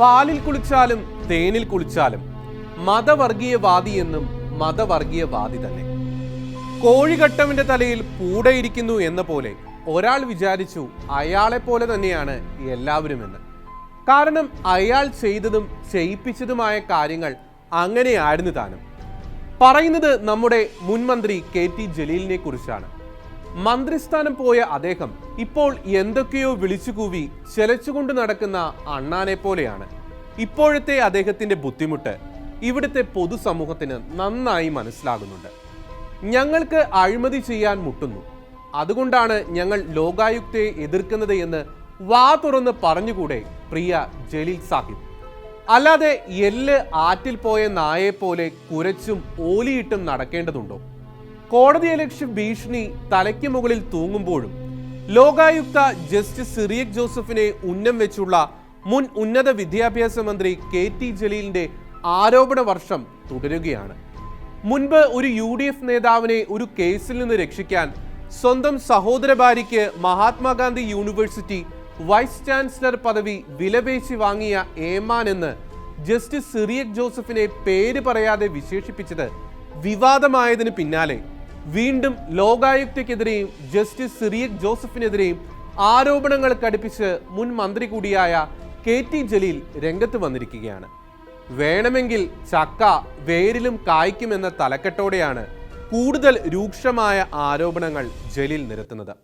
പാലിൽ കുളിച്ചാലും തേനിൽ കുളിച്ചാലും മതവർഗീയവാദി എന്നും മതവർഗീയവാദി തന്നെ. കോഴികട്ടവിന്റെ തലയിൽ പൂടയിരിക്കുന്നു എന്ന പോലെ ഒരാൾ വിചാരിച്ചു അയാളെ പോലെ തന്നെയാണ് എല്ലാവരും എന്ന് കാരണം അയാൾ ചെയ്തതും ചെയ്യിപ്പിച്ചതുമായ കാര്യങ്ങൾ അങ്ങനെയായിരുന്നു താനും. പറയുന്നത് നമ്മുടെ മുൻമന്ത്രി കെ ടി ജലീലിനെ കുറിച്ചാണ്. മന്ത്രിസ്ഥാനം പോയ അദ്ദേഹം ഇപ്പോൾ എന്തൊക്കെയോ വിളിച്ചുകൂവി ചെലച്ചുകൊണ്ട് നടക്കുന്ന അണ്ണാനെ പോലെയാണ്. ഇപ്പോഴത്തെ അദ്ദേഹത്തിന്റെ ബുദ്ധിമുട്ട് ഇവിടുത്തെ പൊതുസമൂഹത്തിന് നന്നായി മനസ്സിലാകുന്നുണ്ട്. ഞങ്ങൾക്ക് അഴിമതി ചെയ്യാൻ മുട്ടുന്നു. അതുകൊണ്ടാണ് ഞങ്ങൾ ലോകായുക്തയെ എതിർക്കുന്നത് എന്ന് വാ തുറന്ന് പറഞ്ഞുകൂടെ പ്രിയ ജലീൽ സാഹിബ്. അല്ലാതെ എല്ല് ആറ്റിൽ പോയ പോലെ കുരച്ചും ഓലിയിട്ടും നടക്കേണ്ടതുണ്ടോ? കോടതി ലക്ഷ്യം ഭീഷണി തലയ്ക്ക് മുകളിൽ തൂങ്ങുമ്പോഴും ലോകായുക്ത ജസ്റ്റിസ് സിറിയക് ജോസഫിനെ ഉന്നം വെച്ചുള്ള മുൻ ഉന്നത വിദ്യാഭ്യാസ മന്ത്രി കെ ടി ജലീലിന്റെ ആരോപണ വർഷം തുടരുകയാണ്. മുൻപ് ഒരു യു ഡി എഫ് നേതാവിനെ ഒരു കേസിൽ നിന്ന് രക്ഷിക്കാൻ സ്വന്തം സഹോദര ഭാര്യയ്ക്ക് മഹാത്മാഗാന്ധി യൂണിവേഴ്സിറ്റി വൈസ് ചാൻസലർ പദവി വിലപേശി വാങ്ങിയ ഏമാൻ എന്ന് ജസ്റ്റിസ് സിറിയക് ജോസഫിനെ പേര് പറയാതെ വിശേഷിപ്പിച്ചത് വിവാദമായതിന് പിന്നാലെ. വീണ്ടും ലോകായുക്തയ്ക്കെതിരെയും ജസ്റ്റിസ് സിറിയക് ജോസഫിനെതിരെയും ആരോപണങ്ങൾ കടുപ്പിച്ച് മുൻ മന്ത്രി കൂടിയായ കെ ടി ജലീൽ രംഗത്ത് വന്നിരിക്കുകയാണ്. വേണമെങ്കിൽ ചക്ക വേരിലും കായ്ക്കുമെന്ന തലക്കെട്ടോടെയാണ് കൂടുതൽ രൂക്ഷമായ ആരോപണങ്ങൾ ജലീൽ നിരത്തുന്നത്.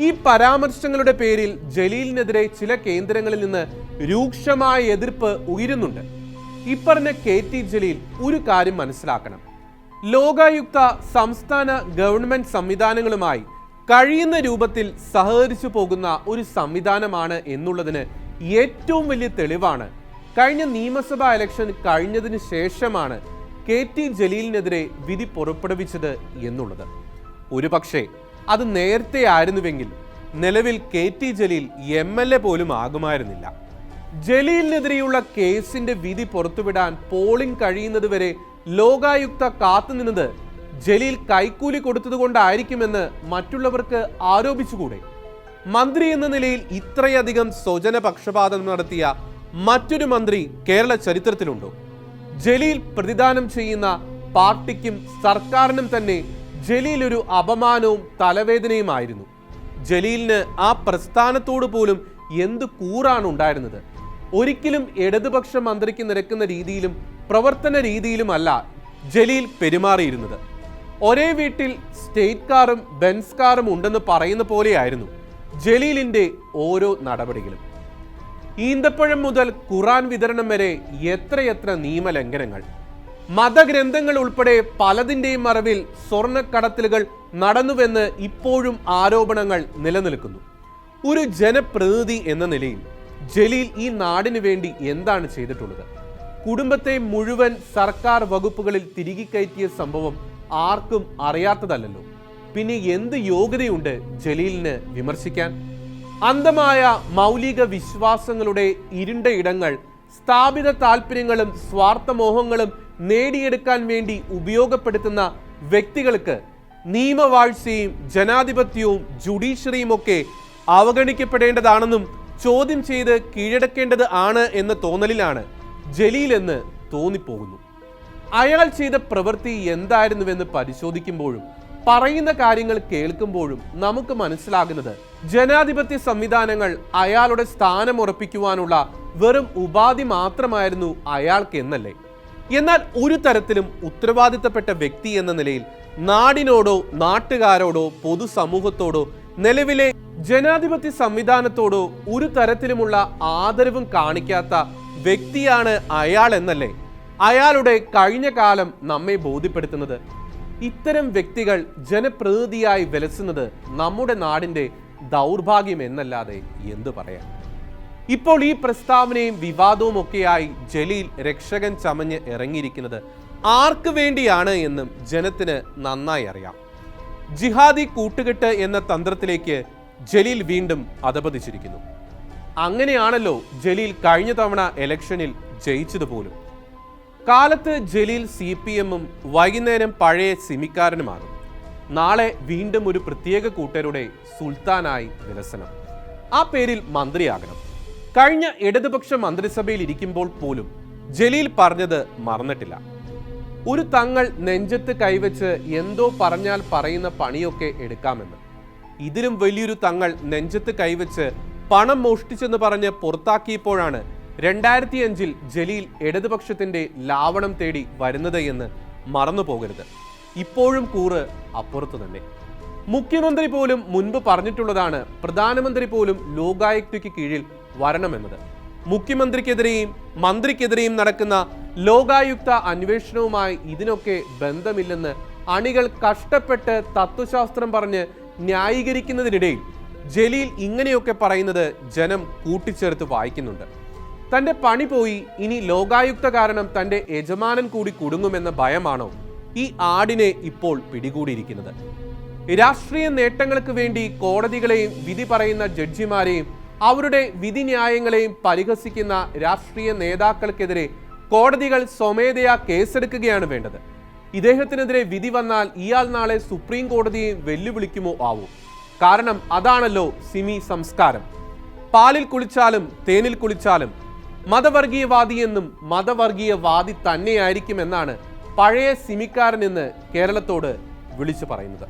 ഈ പരാമർശങ്ങളുടെ പേരിൽ ജലീലിനെതിരെ ചില കേന്ദ്രങ്ങളിൽ നിന്ന് രൂക്ഷമായ എതിർപ്പ് ഉയരുന്നുണ്ട്. ഇപ്പറഞ്ഞ കെ ടി ജലീൽ ഒരു കാര്യം മനസ്സിലാക്കണം. ലോകായുക്ത സംസ്ഥാന ഗവൺമെന്റ് സംവിധാനങ്ങളുമായി കഴിയുന്ന രൂപത്തിൽ സഹകരിച്ചു പോകുന്ന ഒരു സംവിധാനമാണ് എന്നുള്ളതിന് ഏറ്റവും വലിയ തെളിവാണ്. കഴിഞ്ഞ നിയമസഭാ ഇലക്ഷൻ കഴിഞ്ഞതിന് ശേഷമാണ് കെ ടി ജലീലിനെതിരെ വിധി പുറപ്പെടുവിച്ചത് എന്നുള്ളത്. ഒരുപക്ഷെ അത് നേരത്തെ ആയിരുന്നുവെങ്കിൽ നിലവിൽ K T Jaleel M L A പോലും ആകുമായിരുന്നില്ല. ജലീലിനെതിരെയുള്ള കേസിന്റെ വിധി പുറത്തുവിടാൻ പോളിംഗ് കഴിയുന്നതുവരെ ലോകായുക്ത കാത്തുനിന്നത് ജലീൽ കൈക്കൂലി കൊടുത്തതുകൊണ്ടായിരിക്കുമെന്ന് മറ്റുള്ളവർക്ക് ആരോപിച്ചുകൂടെ? മന്ത്രി എന്ന നിലയിൽ ഇത്രയധികം സ്വജന പക്ഷപാതം നടത്തിയ മറ്റൊരു മന്ത്രി കേരള ചരിത്രത്തിലുണ്ടോ? ജലീൽ പ്രതിദാനം ചെയ്യുന്ന പാർട്ടിക്കും സർക്കാരിനും തന്നെ ജലീൽ ഒരു അപമാനവും തലവേദനയുമായിരുന്നു. ജലീലിന് ആ പ്രസ്ഥാനത്തോട് പോലും എന്ത് കൂറാണ് ഉണ്ടായിരുന്നത് ഒരിക്കലും ഇടതുപക്ഷ മന്ത്രിക്ക് നിരക്കുന്ന രീതിയിലും പ്രവർത്തന രീതിയിലുമല്ല ജലീൽ പെരുമാറിയിരുന്നത്. ഒരേ വീട്ടിൽ സ്റ്റേറ്റ് കാറും ബെൻസ് കാറും ഉണ്ടെന്ന് പറയുന്ന പോലെയായിരുന്നു ജലീലിന്റെ ഓരോ നടപടികളും. ഈന്തപ്പഴം മുതൽ ഖുറാൻ വിതരണം വരെ എത്രയെത്ര നിയമലംഘനങ്ങൾ. മതഗ്രന്ഥങ്ങൾ ഉൾപ്പെടെ പലതിന്റെയും മറവിൽ സ്വർണക്കടത്തലുകൾ നടന്നുവെന്ന് ഇപ്പോഴും ആരോപണങ്ങൾ നിലനിൽക്കുന്നു. ഒരു ജനപ്രതിനിധി എന്ന നിലയിൽ ജലീൽ ഈ നാടിനു വേണ്ടി എന്താണ് ചെയ്തിട്ടുള്ളത്? കുടുംബത്തെ മുഴുവൻ സർക്കാർ വകുപ്പുകളിൽ തിരികെ കയറ്റിയ സംഭവം ആർക്കും അറിയാത്തതല്ലല്ലോ. പിന്നെ എന്ത് യോഗ്യതയുണ്ട് ജലീലിന് വിമർശിക്കാൻ? അന്ധമായ മൗലിക വിശ്വാസങ്ങളുടെ ഇരുണ്ട ഇടങ്ങൾ സ്ഥാപിത താല്പര്യങ്ങളും സ്വാർത്ഥമോഹങ്ങളും നേടിയെടുക്കാൻ വേണ്ടി ഉപയോഗപ്പെടുത്തുന്ന വ്യക്തികൾക്ക് നിയമവാഴ്ചയും ജനാധിപത്യവും ജുഡീഷ്യറിയും ഒക്കെ അവഗണിക്കപ്പെടേണ്ടതാണെന്നും ചോദ്യം ചെയ്ത് കീഴടക്കേണ്ടത് ആണ് എന്ന തോന്നലിലാണ് ജലീൽ എന്ന് തോന്നിപ്പോകുന്നു. അയാൾ ചെയ്ത പ്രവൃത്തി എന്തായിരുന്നുവെന്ന് പരിശോധിക്കുമ്പോഴും പറയുന്ന കാര്യങ്ങൾ കേൾക്കുമ്പോഴും നമുക്ക് മനസ്സിലാകുന്നത് ജനാധിപത്യ സംവിധാനങ്ങൾ അയാളുടെ സ്ഥാനം ഉറപ്പിക്കുവാനുള്ള വെറും ഉപാധി മാത്രമായിരുന്നു അയാൾക്ക് എന്നല്ലേ എന്നാൽ ഒരു തരത്തിലും ഉത്തരവാദിത്തപ്പെട്ട വ്യക്തി എന്ന നിലയിൽ നാടിനോടോ നാട്ടുകാരോടോ പൊതുസമൂഹത്തോടോ നിലവിലെ ജനാധിപത്യ സംവിധാനത്തോട് ഒരു തരത്തിലുമുള്ള ആദരവും കാണിക്കാത്ത വ്യക്തിയാണ് അയാൾ എന്നല്ലേ? അയാളുടെ കഴിഞ്ഞ കാലം നമ്മെ ബോധ്യപ്പെടുത്തുന്നത്. ഇത്തരം വ്യക്തികൾ ജനപ്രതിനിധിയായി വിലസുന്നത് നമ്മുടെ നാടിന്റെ ദൗർഭാഗ്യം എന്നല്ലാതെ എന്തു പറയാം? ഇപ്പോൾ ഈ പ്രസ്താവനയും വിവാദവും ഒക്കെയായി ജലീൽ രക്ഷകൻ ചമഞ്ഞ് ഇറങ്ങിയിരിക്കുന്നത് ആർക്ക് വേണ്ടിയാണ് എന്നും ജനത്തിന് നന്നായി അറിയാം. ജിഹാദി കൂട്ടുകെട്ട് എന്ന തന്ത്രത്തിലേക്ക് ജലീൽ വീണ്ടും അധപതിച്ചിരിക്കുന്നു. അങ്ങനെയാണല്ലോ ജലീൽ കഴിഞ്ഞ തവണ ഇലക്ഷനിൽ ജയിച്ചതുപോലും കാലത്ത് ജലീൽ സി പി എമ്മും വൈകുന്നേരം പഴയ സിമിക്കാരനുമാകും. നാളെ വീണ്ടും ഒരു പ്രത്യേക കൂട്ടരുടെ സുൽത്താനായി വിലസനം ആ പേരിൽ മന്ത്രിയാകണം. കഴിഞ്ഞ ഇടതുപക്ഷ മന്ത്രിസഭയിൽ ഇരിക്കുമ്പോൾ പോലും ജലീൽ പറഞ്ഞത് മറന്നിട്ടില്ല. ഒരു തങ്ങൾ നെഞ്ചത്ത് കൈവച്ച് എന്തോ പറഞ്ഞാൽ പറയുന്ന പണിയൊക്കെ എടുക്കാമെന്ന്. ഇതിലും വലിയൊരു തങ്ങൾ നെഞ്ചത്ത് കൈവച്ച് പണം മോഷ്ടിച്ചെന്ന് പറഞ്ഞ് പുറത്താക്കിയപ്പോഴാണ് രണ്ടായിരത്തി അഞ്ചിൽ ജലീൽ ഇടതുപക്ഷത്തിന്റെ ലാവണം തേടി വരുന്നത് എന്ന് മറന്നു പോകരുത് ഇപ്പോഴും കൂറ് അപ്പുറത്തു തന്നെ. മുഖ്യമന്ത്രി പോലും മുൻപ് പറഞ്ഞിട്ടുള്ളതാണ് പ്രധാനമന്ത്രി പോലും ലോകായുക്തയ്ക്ക് കീഴിൽ വരണമെന്നത്. മുഖ്യമന്ത്രിക്കെതിരെയും മന്ത്രിക്കെതിരെയും നടക്കുന്ന ലോകായുക്ത അന്വേഷണവുമായി ഇതിനൊക്കെ ബന്ധമില്ലെന്ന് അണികൾ കഷ്ടപ്പെട്ട് തത്വശാസ്ത്രം പറഞ്ഞ് ന്യായീകരിക്കുന്നതിനിടയിൽ ജലീൽ ഇങ്ങനെയൊക്കെ പറയുന്നത് ജനം കൂട്ടിച്ചേർത്ത് വായിക്കുന്നുണ്ട്. തന്റെ പണി പോയി ഇനി ലോകായുക്ത കാരണം തന്റെ യജമാനൻ കൂടി കുടുങ്ങുമെന്ന ഭയമാണോ ഈ ആടിനെ ഇപ്പോൾ പിടികൂടിയിരിക്കുന്നത്? രാഷ്ട്രീയ നേട്ടങ്ങൾക്ക് വേണ്ടി കോടതികളെയും വിധി പറയുന്ന ജഡ്ജിമാരെയും അവരുടെ വിധിന്യായങ്ങളെയും പരിഹസിക്കുന്ന രാഷ്ട്രീയ നേതാക്കൾക്കെതിരെ കോടതികൾ സ്വമേധയാ കേസെടുക്കുകയാണ് വേണ്ടത്. ഇദ്ദേഹത്തിനെതിരെ വിധി വന്നാൽ ഇയാൾ നാളെ സുപ്രീം കോടതിയെ വെല്ലുവിളിക്കുമോ ആവും. കാരണം അതാണല്ലോ സിമി സംസ്കാരം. പാലിൽ കുളിച്ചാലും തേനിൽ കുളിച്ചാലും മതവർഗീയവാദി എന്നും മതവർഗീയവാദി തന്നെയായിരിക്കുമെന്നാണ് പഴയ സിമിക്കാരൻ എന്ന് കേരളത്തോട് വിളിച്ചു പറയുന്നത്.